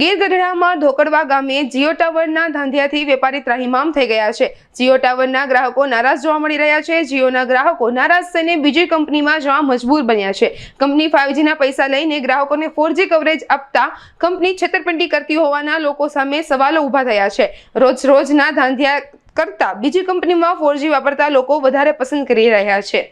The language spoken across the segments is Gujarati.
ગીર ગઢડામાં ધોકડવા ગામે જીઓ ટાવરના ધાંધિયાથી વેપારી ત્રાહિમામ થઈ ગયા છે. જીઓ ટાવરના ગ્રાહકો નારાજ જોવા મળી રહ્યા છે. જીઓના ગ્રાહકો નારાજ થઈને બીજી કંપનીમાં જવા મજબૂર બન્યા છે. કંપની ફાઇવજીના પૈસા લઈને ગ્રાહકોને ફોરજી કવરેજ આપતા કંપની છેતરપિંડી કરતી હોવાના લોકો સામે સવાલો ઊભા થયા છે. રોજ રોજના ધાંધિયા કરતા બીજી કંપનીમાં ફોરજી વાપરતા લોકો વધારે પસંદ કરી રહ્યા છે.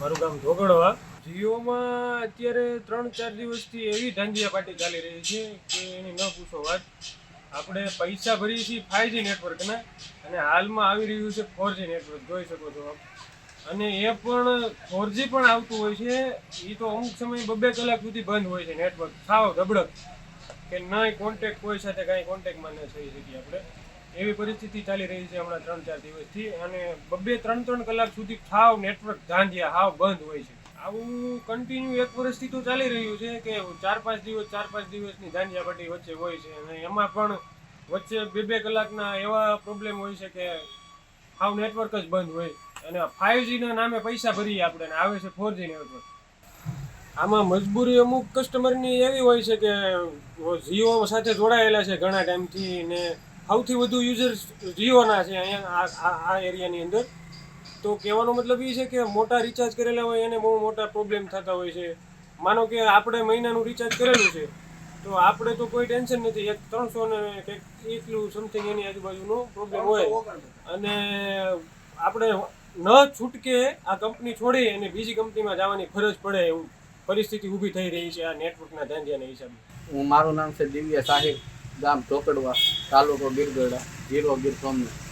મારું ગામ ઢોગળવા જીઓમાં અત્યારે ત્રણ ચાર દિવસથી એવી ધાંધિયા પાર્ટી ચાલી રહી છે કે એની ન પૂછો વાત. આપણે પૈસા ભરીએ છીએ ફાઈવજી નેટવર્કના અને હાલમાં આવી રહ્યું છે ફોરજી નેટવર્ક જોઈ શકો છો આપ. અને એ પણ ફોરજી પણ આવતું હોય છે એ તો અમુક સમય બબે કલાક સુધી બંધ હોય છે નેટવર્ક સાવ ધબડક. કે નહીં કોન્ટેક્ટ કોઈ સાથે કાંઈ કોન્ટેક્ટમાં ન થઈ શકીએ આપણે. એવી પરિસ્થિતિ ચાલી રહી છે હમણાં ત્રણ ચાર દિવસથી અને બબ્બે ત્રણ ત્રણ કલાક સુધી હાવ નેટવર્ક ધાંધિયા હાવ બંધ હોય છે. આવું કન્ટિન્યુ એક વર્ષથી તો ચાલી રહ્યું છે કે ચાર પાંચ દિવસ, ચાર પાંચ દિવસની ધાંધિયા વચ્ચે હોય છે અને એમાં પણ વચ્ચે બે બે કલાકના એવા પ્રોબ્લેમ હોય છે કે આવું નેટવર્ક જ બંધ હોય અને ફાઇવજીના નામે પૈસા ભરીએ આપણે આવે છે ફોરજી નેટવર્ક આમાં મજબૂરી અમુક કસ્ટમરની એવી હોય છે કે જીઓ સાથે જોડાયેલા છે ઘણા ટાઈમથી ને સૌથી વધુ યુઝર્સ જીઓના છે અહીંયા આ એરિયાની અંદર. તો કહેવાનો મતલબ એ છે કે મોટા રિચાર્જ કરેલા હોય એને બહુ મોટા પ્રોબ્લેમ થતા હોય છે. માનો કે આપણે મહિનાનું રિચાર્જ કરેલું છે, તો આપણે તો કોઈ ટેન્શન નથી. એક ત્રણસો ને કંઈક એટલું સમથિંગ એની આજુબાજુનો પ્રોબ્લેમ હોય. અને આપણે ન છૂટકે આ કંપની છોડી અને બીજી કંપનીમાં જવાની ફરજ પડે એવું પરિસ્થિતિ ઊભી થઈ રહી છે આ નેટવર્કના ધંધ્યાના હિસાબે. હું મારું નામ છે દિવ્ય સાહેબ, ગામ ચોકડવા તાલુકો ગીરગઢડા જીરો ગીર સોમનાથ.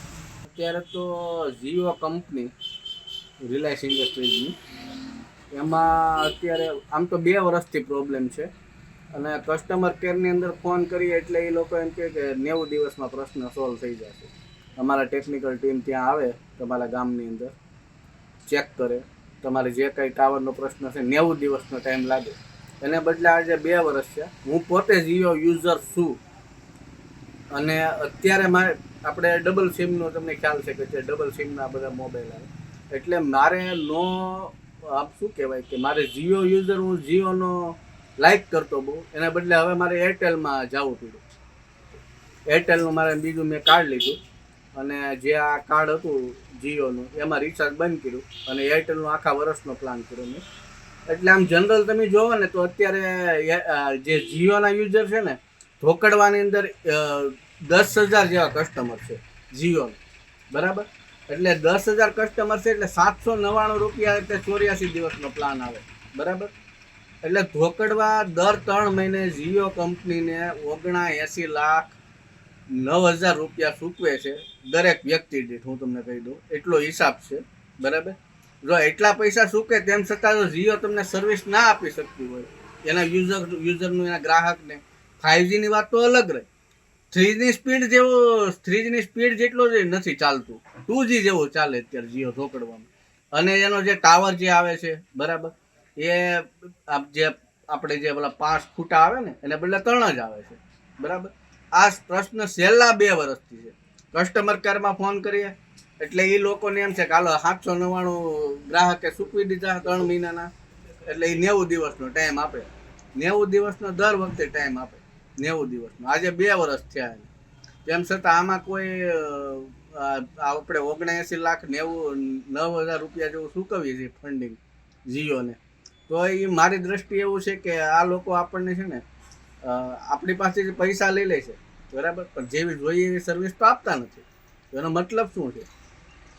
અત્યારે તો જીઓ કંપની, રિલાયન્સ ઇન્ડસ્ટ્રીઝની, એમાં અત્યારે આમ તો બે વર્ષથી પ્રોબ્લેમ છે. અને કસ્ટમર કેરની અંદર ફોન કરીએ એટલે એ લોકો એમ કહે કે નેવું દિવસમાં પ્રશ્ન સોલ્વ થઈ જશે. અમારા ટેકનિકલ ટીમ ત્યાં આવે તમારા ગામની અંદર ચેક કરે. તમારે જે કંઈ ટાવરનો પ્રશ્ન છે, નેવું દિવસનો ટાઈમ લાગે. એને બદલે આજે બે વર્ષ છે. હું પોતે જીઓ યુઝર છું. અને અત્યારે મારે આપણે ડબલ સિમનો તમને ખ્યાલ છે કે જે ડબલ સિમના બધા મોબાઈલ આવે. એટલે મારે નો આપ શું કહેવાય કે મારે જીઓ યુઝર હું જીઓનો લાઈક કરતો બહુ. એના બદલે હવે મારે એરટેલમાં જવું પડ્યું. એરટેલનું મારે બીજું મેં કાર્ડ લીધું અને જે આ કાર્ડ હતું જીઓનું એમાં રિચાર્જ બંધ કર્યું અને એરટેલનો આખા વર્ષનો પ્લાન કર્યો મેં. એટલે આમ જનરલ તમે જોવો ને તો અત્યારે જે જીઓના યુઝર છે ને, ધોકડવાની અંદર દસ હજાર જેવા કસ્ટમર છે, જીઓના. બરાબર? એટલે દસ હજાર કસ્ટમર છે એટલે સાતસો નવ્વાણું રૂપિયા એટલે ચોર્યાસી દિવસનો પ્લાન આવે. બરાબર? એટલે ધોકડવા દર ત્રણ મહિને જીઓ કંપનીને ઓગણા એંસી લાખ નવ હજાર રૂપિયા ચૂકવે છે દરેક વ્યક્તિ દીઠ, હું તમને કહી દઉં. એટલો હિસાબ છે. બરાબર? જો એટલા પૈસા ચૂકે તેમ છતાં જો જીઓ તમને સર્વિસ ના આપી શકતી હોય, એના યુઝર યુઝરનું એના ગ્રાહકને ફાઇવજીની વાત તો અલગ રહે. થ્રીની સ્પીડ જેવો થ્રીજની સ્પીડ જેટલો જ નથી ચાલતું. ટુ જી જેવો ચાલે અત્યારે જીઓ ઢોકડવામાં અને એનો જે ટાવર જે આવે છે, બરાબર? એ જે, આપણે જે પેલા પાંચ ખૂટા આવે ને, એને બદલે ત્રણ જ આવે છે. બરાબર? આ પ્રશ્ન છેલ્લા બે વર્ષથી છે. કસ્ટમર કેરમાં ફોન કરીએ, એટલે એ લોકોને એમ છે કે હાલો, સાતસો નવ્વાણું ગ્રાહકે સૂકવી દીધા ત્રણ મહિનાના, એટલે એ નેવું દિવસનો ટાઈમ આપે. નેવું દિવસનો દર વખતે ટાઈમ આપે. નેવું દિવસમાં આજે બે વર્ષ થયા તેમ છતાં આમાં કોઈ આપણે ઓગણએંસી લાખ નેવું નવ હજાર રૂપિયા જેવું ચૂકવીએ છીએ ફંડિંગ જીઓને. તો એ મારી દ્રષ્ટિએ એવું છે કે આ લોકો આપણને છે ને આપણી આપણી પાસેથી પૈસા લઈ લે છે. બરાબર? પણ જેવી જોઈએ એવી સર્વિસ તો આપતા નથી. એનો મતલબ શું છે?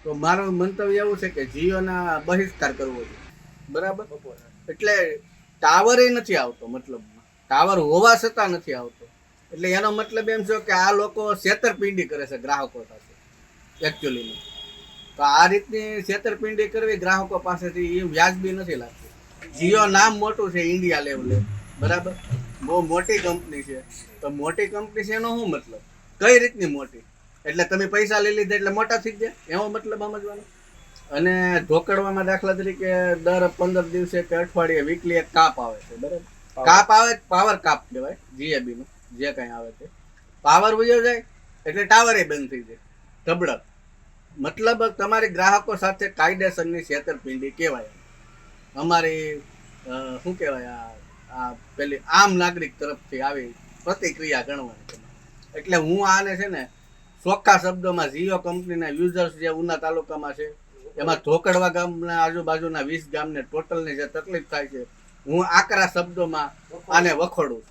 તો મારું મંતવ્ય એવું છે કે જીઓના બહિષ્કાર કરવો જોઈએ. બરાબર? એટલે ટાવરે નથી આવતો મતલબમાં ટાવર હોવા છતાં નથી આવતો. એટલે એનો મતલબ એમ છે કે આ લોકો છેતરપિંડી કરે છે, ગ્રાહકો સાથે એકચ્યુઅલીમાં તો આ રીતની છેતરપિંડી કરવી ગ્રાહકો પાસેથી એ વ્યાજબી નથી લાગતી. જીઓ નામ મોટું છે ઇન્ડિયા લેવલે, બરાબર? બહુ મોટી કંપની છે. તો મોટી કંપની છે એનો શું મતલબ? કઈ રીતની મોટી? એટલે તમે પૈસા લઈ લીધા એટલે મોટા થઈ ગયા? એવો મતલબ સમજવાનો અને ઢોકળવામાં દાખલા તરીકે દર પંદર દિવસે કે અઠવાડિયે વીકલી એક કાપ આવે છે, બરાબર? કાપ આવે પાવર કાપ કહેવાય જીએબી નું, જે કંઈ આવે છે પાવર વયો જાય, એટલે ટાવરે બંધ થઈ જાય. ધબડક. મતલબ તમારી ગ્રાહકો સાથે કાયદેસરની છેતરપિંડી કહેવાય. અમારી શું કહેવાય આ પેલી આમ નાગરિક તરફથી આવી પ્રતિક્રિયા ગણવાની એટલે હું આને છે ને, ચોખ્ખા શબ્દોમાં જીઓ કંપનીના યુઝર્સ જે ઉના તાલુકામાં છે, એમાં ધોકડવા ગામના આજુબાજુના વીસ ગામને ટોટલની જે તકલીફ થાય છે હું આકરા શબ્દોમાં આને વખોડું